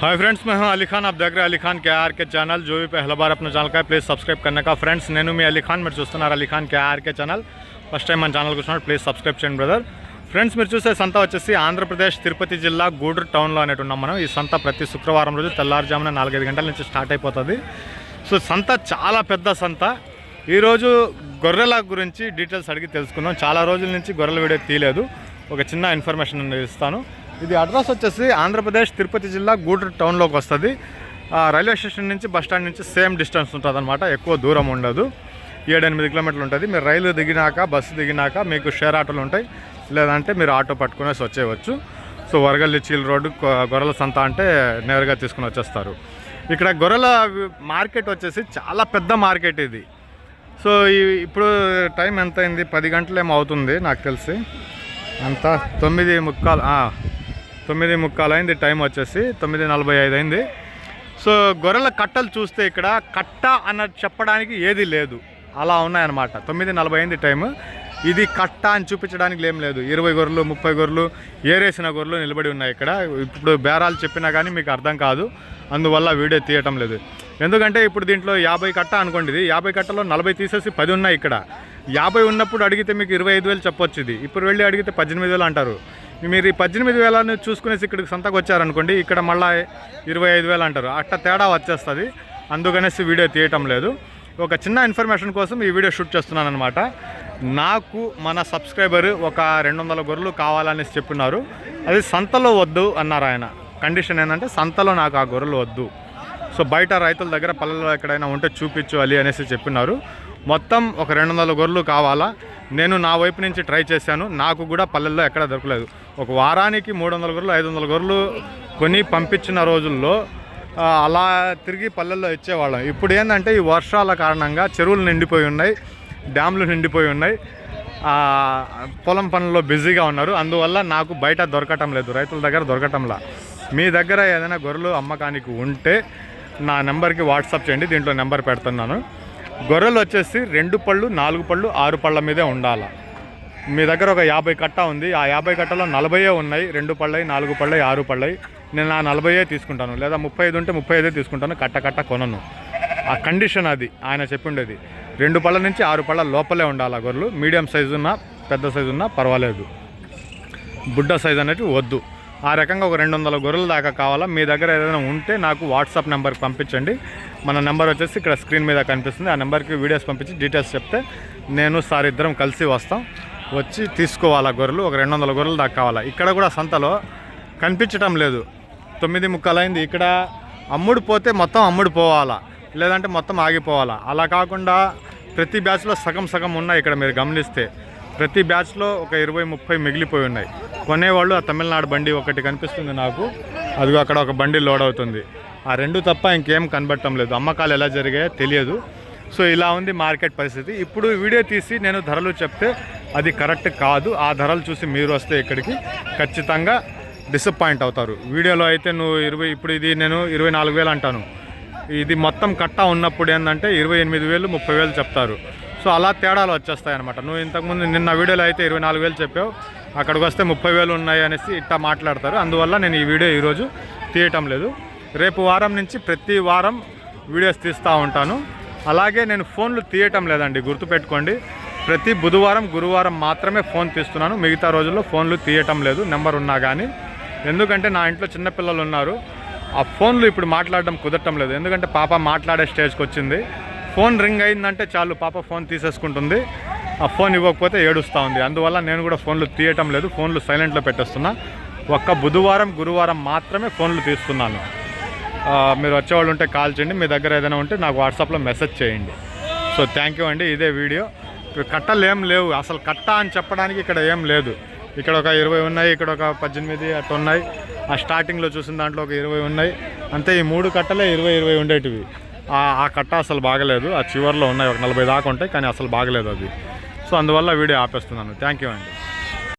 Hi friends मैं हूं अली खान आप देख रहे हैं अली खान के आर के ఛానల్ जो भी पहला बार अपना ఛానల్ का ప్లీజ్ సబ్స్క్రైబ్ करने का ఫ్రెండ్స్ నేను మీ అలీ ఖాన్ మీరు చూస్తున్నారు Ali Khan K RK channel first time మన ఛానల్కి వచ్చినప్పుడు ప్లీజ్ సబ్స్క్రైబ్ చేయండి బ్రదర్ ఫ్రెండ్స్ మీరు చూసే సంత వచ్చేసి ఆంధ్రప్రదేశ్ తిరుపతి జిల్లా గూడూరు టౌన్లో అనేటు ఉన్నాం మనం ఈ సంత ప్రతి శుక్రవారం రోజు తెల్లారుజామున నాలుగైదు గంటల నుంచి స్టార్ట్ అయిపోతుంది సో సంత చాలా పెద్ద సంత ఈరోజు గొర్రెల గురించి డీటెయిల్స్ అడిగి తెలుసుకుందాం చాలా రోజుల నుంచి గొర్రెల వీడియో తీయలేదు ఒక చిన్న ఇన్ఫర్మేషన్ నేను ఇస్తాను ఇది అడ్రస్ వచ్చేసి ఆంధ్రప్రదేశ్ తిరుపతి జిల్లా గూడూరు టౌన్లోకి వస్తుంది. ఆ, రైల్వే స్టేషన్ నుంచి బస్ స్టాండ్ నుంచి సేమ్ డిస్టెన్స్ ఉంటుంది అనమాట ఎక్కువ దూరం ఉండదు. ఏడెనిమిది కిలోమీటర్లు ఉంటుంది. మీరు రైలు దిగినాక బస్సు దిగినాక మీకు షేర్ ఆటోలు ఉంటాయి. లేదంటే మీరు ఆటో పట్టుకునేసి వచ్చేయవచ్చు. సో వరగల్లి చీల్ రోడ్డు గొర్రెల సంత అంటే నేరుగా తీసుకుని వచ్చేస్తారు. ఇక్కడ గొర్రెల మార్కెట్ వచ్చేసి చాలా పెద్ద మార్కెట్ ఇది. సో ఇప్పుడు టైం ఎంత అయింది పది గంటలేమో అవుతుంది నాకు తెలిసి. అంత తొమ్మిది ముక్కాలు తొమ్మిది ముక్కాలు అయింది టైం వచ్చేసి తొమ్మిది నలభై ఐదు అయింది. సో గొర్రెల కట్టలు చూస్తే ఇక్కడ కట్ట అన్న చెప్పడానికి ఏది లేదు. అలా ఉన్నాయన్నమాట. తొమ్మిది నలభై అయింది టైము. ఇది కట్ట అని చూపించడానికి ఏం లేదు. ఇరవై గొర్రెలు ముప్పై గొర్రెలు ఏరేసిన గొర్రెలు నిలబడి ఉన్నాయి ఇక్కడ. ఇప్పుడు బేరాలు చెప్పినా కానీ మీకు అర్థం కాదు. అందువల్ల వీడియో తీయటం లేదు. ఎందుకంటే ఇప్పుడు దీంట్లో యాభై కట్ట అనుకోండి ఇది. యాభై కట్టలో నలభై తీసేసి పది ఉన్నాయి ఇక్కడ. యాభై ఉన్నప్పుడు అడిగితే మీకు ఇరవై ఐదు వేలు చెప్పొచ్చు ఇది. ఇప్పుడు వెళ్ళి అడిగితే పద్దెనిమిది వేలు అంటారు. మీరు పద్దెనిమిది వేలని చూసుకునేసి ఇక్కడికి సంతకు వచ్చారనుకోండి ఇక్కడ మళ్ళీ ఇరవై ఐదు వేలు అంటారు. అట్ట తేడా వచ్చేస్తుంది. అందుకనేసి వీడియో తీయటం లేదు. ఒక చిన్న ఇన్ఫర్మేషన్ కోసం ఈ వీడియో షూట్ చేస్తున్నాను అనమాట నాకు మన సబ్స్క్రైబర్ ఒక రెండు వందల గొర్రెలు కావాలనేసి చెప్పినారు. అది సంతలో వద్దు అన్నారు ఆయన. కండిషన్ ఏంటంటే సంతలో నాకు ఆ గొర్రెలు వద్దు. సో బయట రైతుల దగ్గర పల్లెల్లో ఎక్కడైనా ఉంటే చూపించాలి అనేసి చెప్పినారు. మొత్తం ఒక రెండు వందల గొర్రెలు కావాలా? నేను నా వైపు నుంచి ట్రై చేశాను. నాకు కూడా పల్లెల్లో ఎక్కడ దొరకలేదు. ఒక వారానికి మూడు వందల గొర్రెలు ఐదు వందల గొర్రెలు కొని పంపించిన రోజుల్లో అలా తిరిగి పల్లెల్లో ఇచ్చేవాళ్ళం. ఇప్పుడు ఏంటంటే ఈ వర్షాల కారణంగా చెరువులు నిండిపోయి ఉన్నాయి డ్యామ్లు నిండిపోయి ఉన్నాయి. పొలం పనుల్లో బిజీగా ఉన్నారు. అందువల్ల నాకు బయట దొరకటం లేదు రైతుల దగ్గర దొరకటంలా. మీ దగ్గర ఏదైనా గొర్రెలు అమ్మకానికి ఉంటే నా నెంబర్కి వాట్సాప్ చేయండి దీంట్లో నెంబర్ పెడుతున్నాను. గొర్రెలు వచ్చేసి రెండు పళ్ళు నాలుగు పళ్ళు ఆరు పళ్ళ మీదే ఉండాలి. మీ దగ్గర ఒక యాభై కట్ట ఉంది. ఆ యాభై కట్టలో నలభైయే ఉన్నాయి. రెండు పళ్ళై నాలుగు పళ్ళై ఆరు పళ్ళై నేను ఆ నలభైయే తీసుకుంటాను. లేదా ముప్పై ఐదు ఉంటే ముప్పై ఐదే తీసుకుంటాను. కట్ట కట్ట కొనను. ఆ కండిషన్ అది. ఆయన చెప్పిండేది. రెండు పళ్ళ నుంచి ఆరు పళ్ళ లోపలే ఉండాలి ఆ గొర్రెలు. మీడియం సైజు ఉన్నా పెద్ద సైజు ఉన్నా పర్వాలేదు. బుడ్డ సైజ్ అనేది వద్దు. ఆ రకంగా ఒక రెండు వందల గొర్రెల దాకా కావాలా? మీ దగ్గర ఏదైనా ఉంటే నాకు వాట్సాప్ నెంబర్కి పంపించండి. మన నెంబర్ వచ్చేసి ఇక్కడ స్క్రీన్ మీద కనిపిస్తుంది. ఆ నెంబర్కి వీడియోస్ పంపించి డీటెయిల్స్ చెప్తే నేను సార్ ఇద్దరం కలిసి వస్తాం. వచ్చి తీసుకోవాలా గొర్రెలు? ఒక రెండు వందల గొర్రెలు దాకా కావాలా? ఇక్కడ కూడా సంతలో కనిపించటం లేదు. తొమ్మిది ముక్కలైంది. ఇక్కడ అమ్ముడు పోతే మొత్తం అమ్ముడు పోవాలా? లేదంటే మొత్తం ఆగిపోవాలా? అలా కాకుండా ప్రతి బ్యాచ్లో సగం సగం ఉన్నాయి ఇక్కడ మీరు గమనిస్తే. ప్రతి బ్యాచ్లో ఒక ఇరవై ముప్పై మిగిలిపోయి ఉన్నాయి. కొనేవాళ్ళు ఆ తమిళనాడు బండి ఒకటి కనిపిస్తుంది నాకు. అది అక్కడ ఒక బండి లోడ్ అవుతుంది. ఆ రెండు తప్ప ఇంకేం కనబడటం లేదు. అమ్మకాలు ఎలా జరిగాయో తెలియదు. సో ఇలా ఉంది మార్కెట్ పరిస్థితి. ఇప్పుడు వీడియో తీసి నేను ధరలు చెప్తే అది కరెక్ట్ కాదు. ఆ ధరలు చూసి మీరు వస్తే ఇక్కడికి ఖచ్చితంగా డిసప్పాయింట్ అవుతారు. వీడియోలో అయితే నువ్వు ఇరవై ఇప్పుడు ఇది నేను ఇరవై నాలుగు వేలు అంటాను. ఇది మొత్తం కట్ట ఉన్నప్పుడు ఏంటంటే ఇరవై ఎనిమిది వేలు ముప్పై వేలు చెప్తారు. సో అలా తేడాలు వచ్చేస్తాయన్నమాట. నువ్వు ఇంతకుముందు నిన్న వీడియోలో అయితే ఇరవై నాలుగు వేలు చెప్పావు. అక్కడికి వస్తే ముప్పై వేలు ఉన్నాయి అనేసి ఇట్టా మాట్లాడతారు. అందువల్ల నేను ఈ వీడియో ఈరోజు తీయటం లేదు. రేపు వారం నుంచి ప్రతి వారం వీడియోస్ తీస్తూ ఉంటాను. అలాగే నేను ఫోన్లు తీయటం లేదండి గుర్తుపెట్టుకోండి. ప్రతి బుధవారం గురువారం మాత్రమే ఫోన్ తీస్తున్నాను. మిగతా రోజుల్లో ఫోన్లు తీయటం లేదు నెంబర్ ఉన్నా కానీ ఎందుకంటే నా ఇంట్లో చిన్నపిల్లలు ఉన్నారు. ఆ ఫోన్లు ఇప్పుడు మాట్లాడడం కుదరటం లేదు. ఎందుకంటే పాప మాట్లాడే స్టేజ్కి వచ్చింది. ఫోన్ రింగ్ అయిందంటే చాలు పాప ఫోన్ తీసేసుకుంటుంది. ఆ ఫోన్ ఇవ్వకపోతే ఏడుస్తూ ఉంది. అందువల్ల నేను కూడా ఫోన్లు తీయటం లేదు ఫోన్లు సైలెంట్లో పెట్టేస్తున్నా. ఒక్క బుధవారం గురువారం మాత్రమే ఫోన్లు తీస్తున్నాను. మీరు వచ్చేవాళ్ళు ఉంటే కాల్ చేయండి మీ దగ్గర ఏదైనా ఉంటే నాకు వాట్సాప్లో మెసేజ్ చేయండి. సో థ్యాంక్ యూ అండి ఇదే వీడియో. కట్టలు ఏం లేవు. అసలు కట్ట అని చెప్పడానికి ఇక్కడ ఏం లేదు. ఇక్కడ ఒక ఇరవై ఉన్నాయి ఇక్కడ ఒక పద్దెనిమిది అటు ఉన్నాయి. ఆ స్టార్టింగ్లో చూసిన దాంట్లో ఒక ఇరవై ఉన్నాయి. అంతే ఈ మూడు కట్టలే ఇరవై ఇరవై ఉండేటివి. ఆ కట్ట అసలు బాగలేదు. ఆ చివర్లో ఉన్నాయి ఒక నలభై దాకా ఉంటాయి కానీ అసలు బాగలేదు అది. సో అందువల్ల వీడియో ఆపేస్తున్నాను. థ్యాంక్ యూ అండి.